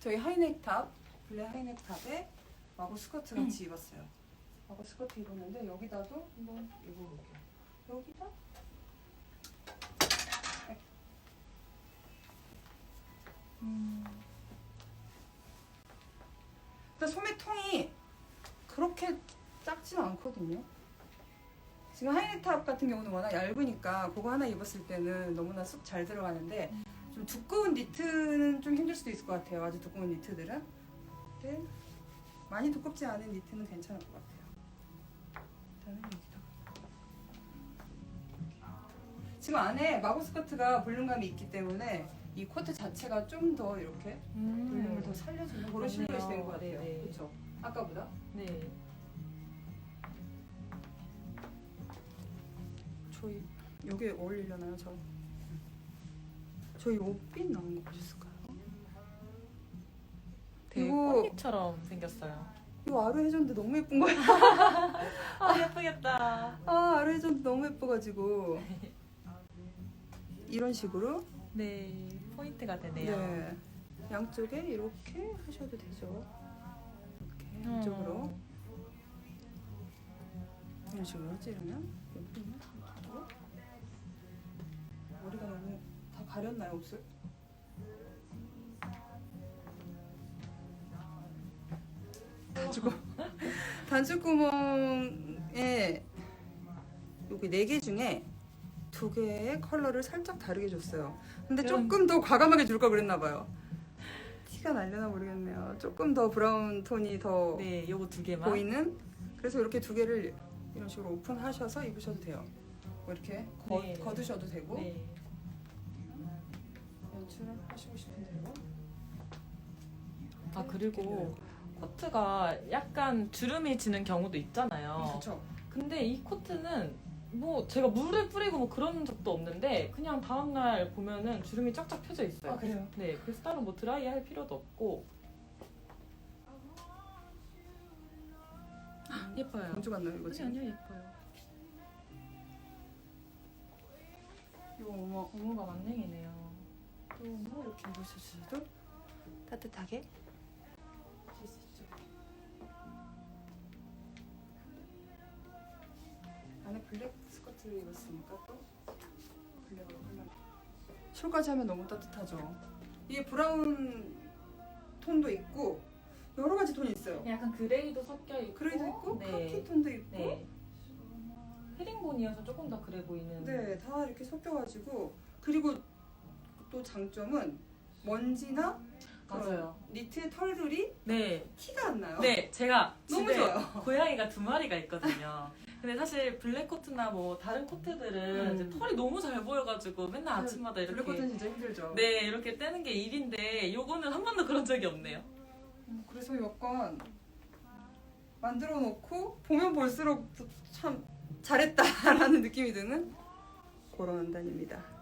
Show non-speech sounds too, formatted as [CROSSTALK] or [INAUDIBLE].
저희 하이넥탑 블랙 하이넥탑에 마고 스커트 같이 입었어요. 마고 스커트 입었는데 여기다도 한번 입어볼게요. 여기다 음. 근데 소매통이 그렇게 작지는 않거든요. 지금 하이넥탑 같은 경우는 워낙 얇으니까 그거 하나 입었을 때는 너무나 쑥 잘 들어가는데 좀 두꺼운 니트는 좀 힘들 수도 있을 것 같아요. 아주 두꺼운 니트들은. 근데 많이 두껍지 않은 니트는 괜찮을 것 같아요. 일단은 여기다가. 지금 안에 마고 스커트가 볼륨감이 있기 때문에 이 코트 자체가 좀 더 이렇게 볼륨을 더 살려주는 그런 실루엣이 된 것 같아요. 음. 네네. 그렇죠? 아까보다. 네. 저희 여기에 어울리려나요? 저 저희 옷빛 나온 거 보셨을까요? 되게 이거- 꽃잎처럼 생겼어요. 이거 아루 해줬는데 너무 예쁜 거예요. [LAUGHS] 아 예쁘겠다. 아 아루 해줬는데 너무 예뻐가지고 이런 식으로 네 포인트가 되네요. 네 양쪽에 이렇게 하셔도 되죠. 이렇게 음. 이쪽으로 이런 식으로 찌르면 너무 다 가렸나요 옷을? 가지고 단추구멍에 여기 네 개 중에 두 개의 컬러를 살짝 다르게 줬어요. 근데 그럼- 조금 더 과감하게 줄 걸 그랬나 봐요. 티가 날려나 모르겠네요. 조금 더 브라운 톤이 더 네 요거 두 개만. 보이는 그래서 이렇게 두 개를 이런 식으로 오픈하셔서 입으셔도 돼요. 뭐 이렇게 거, 네. 거두셔도 되고 네. 연출을 하시고 싶은 대로. 아 그리고 코트가 약간 주름이 지는 경우도 있잖아요. 그렇죠. 근데 이 코트는 뭐 제가 물을 뿌리고 뭐 그런 적도 없는데 그냥 다음날 보면은 주름이 쫙쫙 펴져 있어요. 아 그래요. 네, 그래서 따로 뭐 드라이 할 필요도 없고 예뻐요. 공주 같나요 이거 아니 지금? 아니요 예뻐요. 이거 어머 고무가 만능이네요. 또뭐 이렇게 입으셔도 따뜻하게 하실 수 있죠. 안에 블랙 스커트를 입었으니까 또 블랙으로 컬러. 숄까지 하면 너무 따뜻하죠. 이게 브라운 톤도 있고 여러 가지 톤이 있어요. 약간 그레이도 섞여 있고 그레이도 있고 네. 카키 톤도 있고 네. 헤링본이어서 조금 더 그래 보이는. 네, 다 이렇게 섞여가지고 그리고 또 장점은 먼지나 그런 맞아요. 니트의 털들이 네. 티가 안 나요. 네, 제가 너무 집에 좋아요. 고양이가 두 마리가 있거든요. 근데 사실 블랙 코트나 뭐 다른 코트들은 음. 이제 털이 너무 잘 보여가지고 맨날 아침마다 이렇게 블랙코트는 진짜 힘들죠. 네 이렇게 떼는 게 일인데 요거는 한 번도 그런 적이 없네요. 음, 그래서 약간 만들어 놓고 보면 볼수록 참 잘했다라는 느낌이 드는 그런 원단입니다.